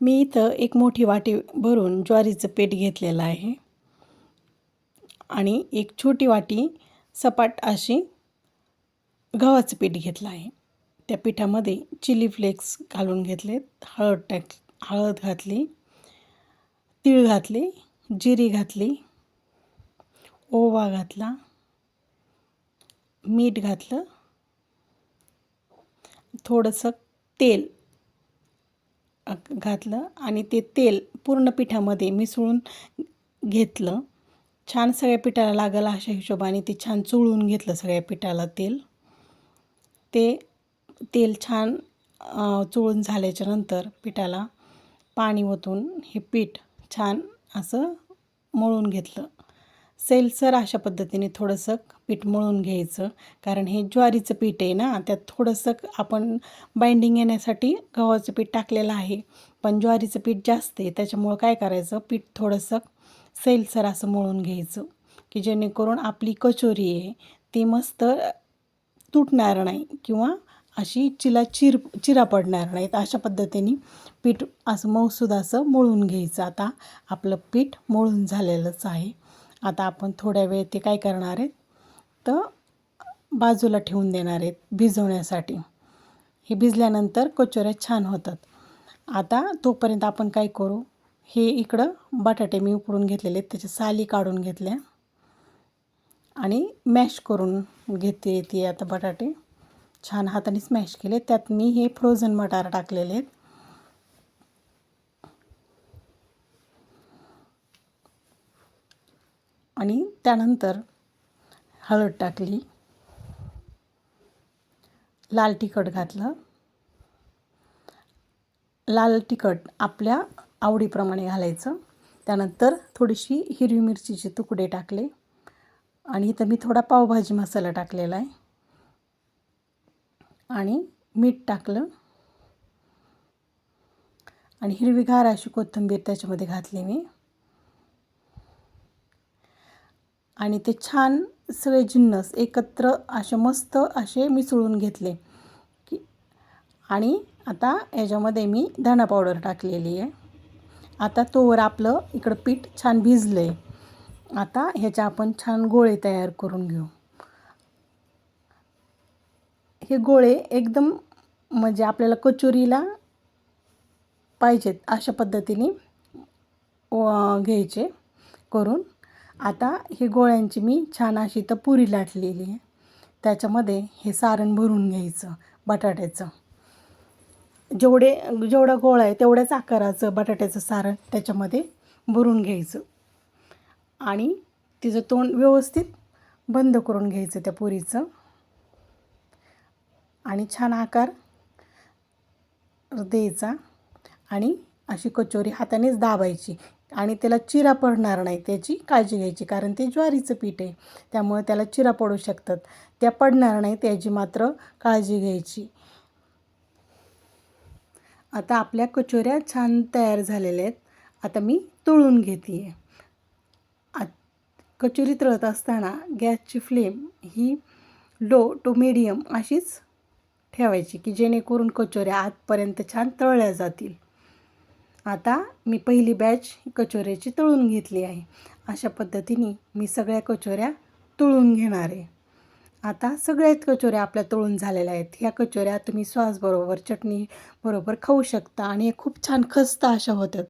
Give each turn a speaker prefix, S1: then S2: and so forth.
S1: मी इथं एक मोठी वाटी भरून ज्वारीचं पीठ घेतलेलं आहे. आणि एक छोटी वाटी सपाट अशी गव्हाचं पीठ घेतलं आहे. त्या पिठामध्ये चिली फ्लेक्स घालून घेतलेत. हळद टाक हळद घातली तीळ घातली जिरी घातली ओवा घातला मीठ घातलं थोडंसं तेल घातलं आणि ते तेल पूर्ण पिठामध्ये मिसळून घेतलं. छान सगळ्या पिठाला लागलं अशा हिशोबाने ते छान चोळून घेतलं सगळ्या पिठाला तेल. ते तेल छान चोळून झाल्याच्यानंतर पिठाला पाणी ओतून हे पीठ छान असं मळून घेतलं. सैलसर अशा पद्धतीने थोडंसं पीठ मळून घ्यायचं. कारण हे ज्वारीचं पीठ आहे ना त्यात थोडंसं आपण बाइंडिंग येण्यासाठी गव्हाचं पीठ टाकलेलं आहे. पण ज्वारीचं पीठ जास्त आहे त्याच्यामुळं काय करायचं पीठ थोडंसं सैलसर असं मळून घ्यायचं. की जेणेकरून आपली कचोरी आहे ती मस्त तुटणार नाही किंवा अशी चिला चिर चिरा पडणार नाहीत. अशा पद्धतीने पीठ असं मऊसूद असं मळून घ्यायचं. आता आपलं पीठ मळून झालेलंच आहे. आता आपण थोड्या वेळ ते काय करणार आहेत? तर बाजूला ठेवून देणार आहेत भिजवण्यासाठी. हे भिजल्यानंतर कचोऱ्या छान होतात. आता तोपर्यंत आपण काय करू? हे इकडं बटाटे मी उकडून घेतलेले आहेत. त्याच्या साली काढून घेतल्या. आणि मॅश करून घेते ती आता बटाटे. छान हाताने स्मॅश केले. त्यात मी हे फ्रोझन मटार टाकलेले आहेत. आणि त्यानंतर हळद टाकली लाल तिखट घातलं. लाल तिखट आपल्या आवडीप्रमाणे घालायचं. त्यानंतर थोडीशी हिरवी मिरचीचे तुकडे टाकले आणि इथं मी थोडा पावभाजी मसाला टाकलेला आहे. आणि मीठ टाकलं. आणि हिरवीगार अशी कोथिंबीर त्याच्यामध्ये घातली मी. आणि ते छान सगळे जिन्नस एकत्र असे मस्त असे मिसळून घेतले. की आणि आता याच्यामध्ये मी धणा पावडर टाकलेली आहे. आता तोवर आपलं इकडं पीठ छान भिजलं आहे आता ह्याच्या आपण छान गोळे तयार करून घेऊ. हे गोळे एकदम म्हणजे आपल्याला कचोरीला पाहिजेत अशा पद्धतीने घ्यायचे करून. आता हे गोळ्यांची मी छान अशी तर पुरी लाटलेली आहे. त्याच्यामध्ये हे सारण भरून घ्यायचं बटाट्याचं. जेवढे जेवढा गोळा आहे तेवढ्याच आकाराचं बटाट्याचं सारण त्याच्यामध्ये भरून घ्यायचं. आणि तिचं तोंड व्यवस्थित बंद करून घ्यायचं त्या पुरीचं. आणि छान आकार द्यायचा. आणि अशी कचोरी हातानेच दाबायची. आणि त्याला चिरा पडणार नाही त्याची काळजी घ्यायची कारण ते ज्वारीचं पीठ आहे. त्यामुळे त्याला चिरा पडू शकतात. त्या पडणार नाही त्याची मात्र काळजी घ्यायची. आता आपल्या कचोऱ्या छान तयार झालेल्या आहेत. आता मी तळून घेते आहे कचोरी तळत असताना गॅसची फ्लेम ही लो टू मिडियम अशीच ठेवायची की जेणेकरून कचोऱ्या आतपर्यंत छान तळल्या जातील. आता मी पहिली बॅच कचोऱ्याची तळून घेतली आहे. अशा पद्धतीने मी सगळ्या कचोऱ्या तळून घेणार आहे. आता सगळ्याच कचोऱ्या आपल्या तळून झालेल्या आहेत. ह्या कचोऱ्या तुम्ही सॉसबरोबर चटणी बरोबर खाऊ शकता आणि खूप छान खस्ता अशा होतात.